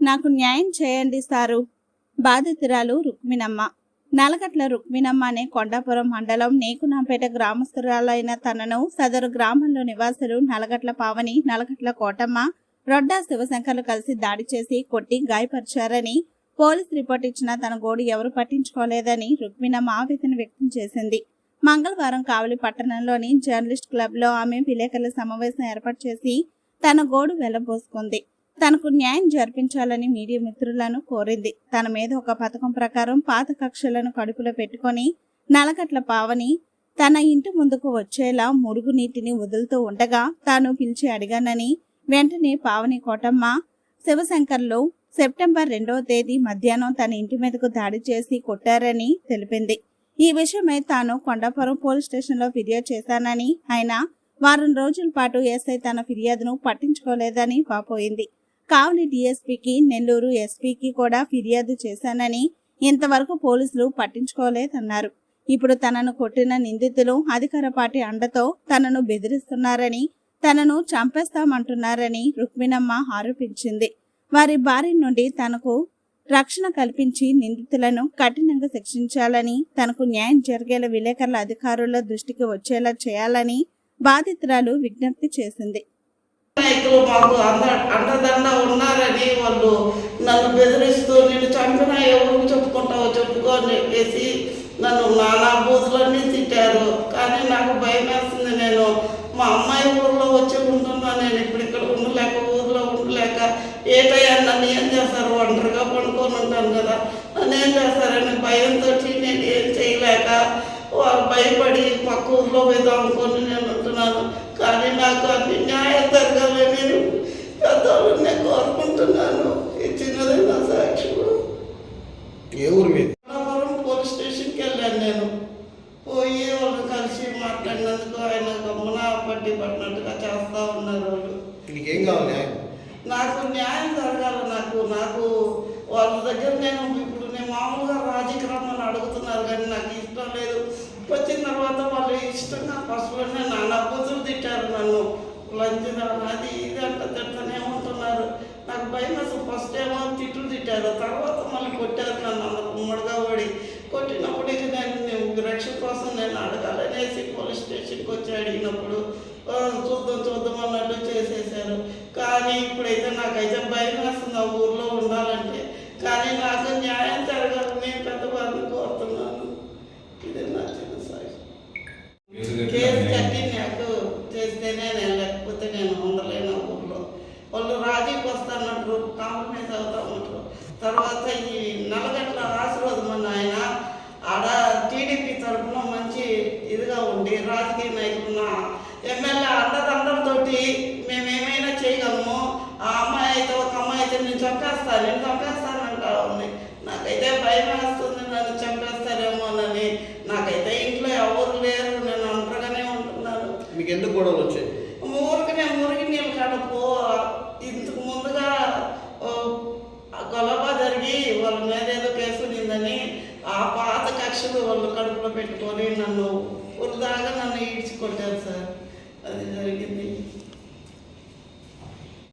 నాకు న్యాయం చేయండి సారు. బాధితురాలు రుక్మిణమ్మ. నలగట్ల రుక్మిణమ్మ అనే కొండాపురం మండలం నేకునాంపేట గ్రామస్తురాలైన తనను సదరు గ్రామంలో నివాసులు నలగట్ల పావని నలగట్ల కోటమ్మ రొడ్డా శివశంకర్లు కలిసి దాడి చేసి కొట్టి గాయపరిచారని పోలీస్ రిపోర్ట్ ఇచ్చినా తన గోడు ఎవరు పట్టించుకోలేదని రుక్మిణమ్మ ఆవేదన వ్యక్తం చేసింది. మంగళవారం కావలి పట్టణంలోని జర్నలిస్ట్ క్లబ్లో ఆమె విలేకరుల సమావేశం ఏర్పాటు చేసి తన గోడు వెళ్ళబోసుకుంది తనకు న్యాయం జరిపించాలని మీడియా మిత్రులను కోరింది. తన మీద ఒక పథకం ప్రకారం పాత కక్షలను కడుపులో పెట్టుకొని నలగట్ల పావని తన ఇంటి ముందుకు వచ్చేలా మురుగునీటిని వదులుతూ ఉండగా తాను పిలిచి అడిగానని వెంటనే పావని కోటమ్మ శివశంకర్లు సెప్టెంబర్ రెండవ తేదీ మధ్యాహ్నం తన ఇంటి మీదకు దాడి చేసి కొట్టారని తెలిపింది. ఈ విషయమై తాను కొండాపురం పోలీస్ స్టేషన్లో ఫిర్యాదు చేశానని ఆయన వారం రోజుల పాటు ఎస్ఐ తన ఫిర్యాదును పట్టించుకోలేదని వాపోయింది. కావలి డీఎస్పీకి నెల్లూరు ఎస్పీకి కూడా ఫిర్యాదు చేశానని ఇంతవరకు పోలీసులు పట్టించుకోలేదన్నారు. ఇప్పుడు తనను కొట్టిన నిందితులు అధికార పార్టీ అండతో తనను బెదిరిస్తున్నారని తనను చంపేస్తామంటున్నారని రుక్మిణమ్మ ఆరోపించింది. వారి భార్య నుండి తనకు రక్షణ కల్పించి నిందితులను కఠినంగా శిక్షించాలని తనకు న్యాయం జరిగేలా విలేకరుల అధికారుల దృష్టికి వచ్చేలా చేయాలని బాధితురాలు విజ్ఞప్తి చేసింది. నాయకులు మాకు అంద అండదండ ఉన్నారని వాళ్ళు నన్ను బెదిరిస్తూ నేను చంపిన ఎవరు చెప్పుకుంటావో చెప్పుకో అని చెప్పేసి నన్ను నానా బూతులన్నీ తిట్టారు. కానీ నాకు భయం వేస్తుంది. నేను మా అమ్మాయి ఊర్లో వచ్చి ఉంటున్నా. నేను ఇప్పుడు ఇక్కడ ఉండలేక ఊర్లో ఉండలేక ఏటయ్యా నన్ను ఏం చేస్తారు? ఒంటరిగా పండుకొని ఉంటాను కదా. నన్ను ఏం చేస్తారని భయంతో నేను ఏం చేయలేక వాళ్ళు భయపడి పక్క ఊర్లో పోయిదాం అనుకొని నేను ఉంటున్నాను. కానీ నాకు అన్ని న్యాయం జరగాలని నేను. పెద్దవాళ్ళని నేను కోరుకుంటున్నాను. ఇచ్చినదే నా సాక్షులు ఏ ఊరు మీది? పోలీస్ స్టేషన్కి వెళ్ళాను నేను. పోయి వాళ్ళు కలిసి మాట్లాడినందుకు ఆయన గమ్మున పట్టి పడినట్టుగా చేస్తూ ఉన్నారు వాళ్ళు. నీకేం కావాలి న్యాయం? నాకు న్యాయం జరగాలి నాకు. నాకు వాళ్ళ దగ్గర నేను ఇప్పుడు నేను మామూలుగా రాజకీయమని అడుగుతున్నారు కానీ నాకు ఇష్టం లేదు. వచ్చిన తర్వాత వాళ్ళు ఇష్టంగా ఫస్ట్లోనే నాన్న కూతురు తిట్టారు నన్ను లంచం అది ఇది అంట తిట్టనే ఉంటున్నారు నాకు భయం అసలు ఫస్ట్ ఏమో తిట్లు తర్వాత మళ్ళీ కొట్టారు. నన్ను అంత ఉమ్మడిగా పడి కొట్టినప్పుడు ఇక నేను నేను రక్షణ కోసం నేను అడగాలనేసి పోలీస్ స్టేషన్కి వచ్చి అడిగినప్పుడు "ఆ, చూద్దాం చూద్దాం అన్నట్టు చేసేసారు కానీ ఇప్పుడైతే నాకైతే భయం వేస్తుంది ఆ ఊర్లో ఉండాలంటే కానీ నాకు న్యాయం జరగాలని పెద్దవారిని కోరుతున్నాను ఇది నా చిన్న సాయి కేసు కట్టి నాకు చేస్తేనే నేను లేకపోతే నేను ఉండలేను ఆ ఊర్లో వాళ్ళు రాజీకి వస్తానంటారు కాంప్రమైజ్ అవుతామంటారు తర్వాత ఈ నలగట్ల ఆశీర్వాదం అన్న ఆయన ఆడ టీడీపీ తరఫున మంచి ఇదిగా ఉండి రాజకీయ నాయకులున్న ఎమ్మెల్యే అండదండలతోటి మేము ఏమైనా చేయగలము ఆ అమ్మాయి అయితే ఒక అమ్మాయి అయితే నేను చంపేస్తాను నేను చంపేస్తానంటా ఉంది. నాకైతే భయం వేస్తుంది నన్ను చంపేస్తారేమోనని కడుపులో